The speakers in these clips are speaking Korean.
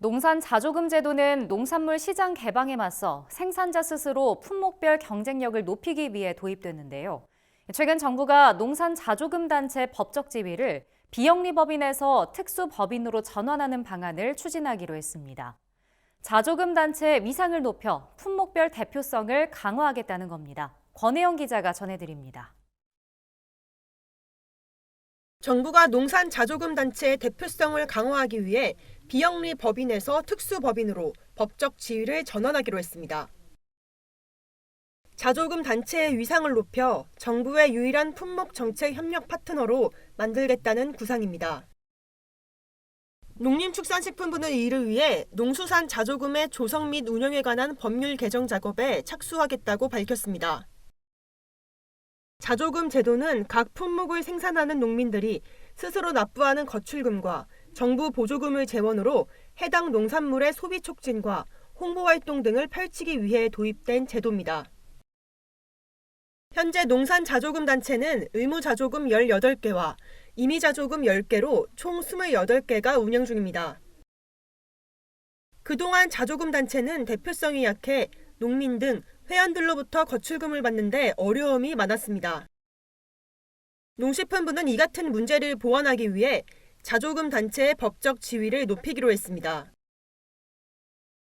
농산 자조금 제도는 농산물 시장 개방에 맞서 생산자 스스로 품목별 경쟁력을 높이기 위해 도입됐는데요. 최근 정부가 농산 자조금 단체 법적 지위를 비영리 법인에서 특수 법인으로 전환하는 방안을 추진하기로 했습니다. 자조금 단체의 위상을 높여 품목별 대표성을 강화하겠다는 겁니다. 권혜영 기자가 전해드립니다. 정부가 농산 자조금 단체의 대표성을 강화하기 위해 비영리 법인에서 특수 법인으로 법적 지위를 전환하기로 했습니다. 자조금 단체의 위상을 높여 정부의 유일한 품목 정책 협력 파트너로 만들겠다는 구상입니다. 농림축산식품부는 이를 위해 농수산 자조금의 조성 및 운영에 관한 법률 개정 작업에 착수하겠다고 밝혔습니다. 자조금 제도는 각 품목을 생산하는 농민들이 스스로 납부하는 거출금과 정부 보조금을 재원으로 해당 농산물의 소비 촉진과 홍보 활동 등을 펼치기 위해 도입된 제도입니다. 현재 농산 자조금 단체는 의무 자조금 18개와 임의 자조금 10개로 총 28개가 운영 중입니다. 그동안 자조금 단체는 대표성이 약해 농민 등 회원들로부터 거출금을 받는데 어려움이 많았습니다. 농식품부는 이 같은 문제를 보완하기 위해 자조금 단체의 법적 지위를 높이기로 했습니다.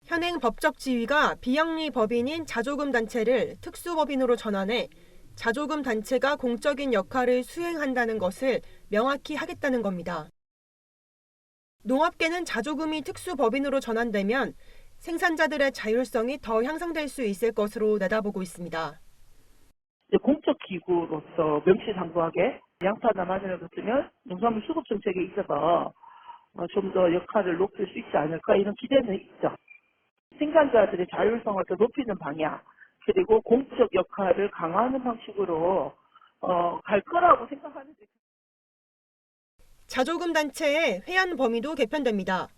현행 법적 지위가 비영리 법인인 자조금 단체를 특수법인으로 전환해 자조금 단체가 공적인 역할을 수행한다는 것을 명확히 하겠다는 겁니다. 농업계는 자조금이 특수법인으로 전환되면 생산자들의 자율성이 더 향상될 수 있을 것으로 내다보고 있습니다. 공적 기구로서 명시상부하게 양파나 마늘을 같으면 농산물 수급 정책에 있어서 어, 좀더 역할을 높일 수 있지 않을까 이런 기대는 있죠. 생산자들의 자율성을 더 높이는 방향 그리고 공적 역할을 강화하는 방식으로 어, 갈 거라고 생각하는데 자조금 단체의 회원 범위도 개편됩니다.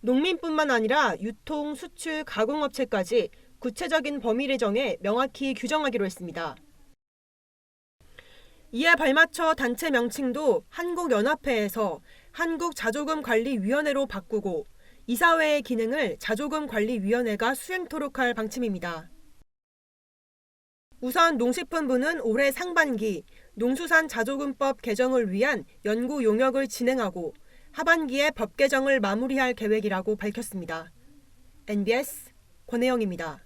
농민뿐만 아니라 유통, 수출, 가공업체까지 구체적인 범위를 정해 명확히 규정하기로 했습니다. 이에 발맞춰 단체 명칭도 한국연합회에서 한국자조금관리위원회로 바꾸고 이사회의 기능을 자조금관리위원회가 수행토록 할 방침입니다. 우선 농식품부는 올해 상반기 농수산 자조금법 개정을 위한 연구 용역을 진행하고 하반기에 법 개정을 마무리할 계획이라고 밝혔습니다. NBS 권혜영입니다.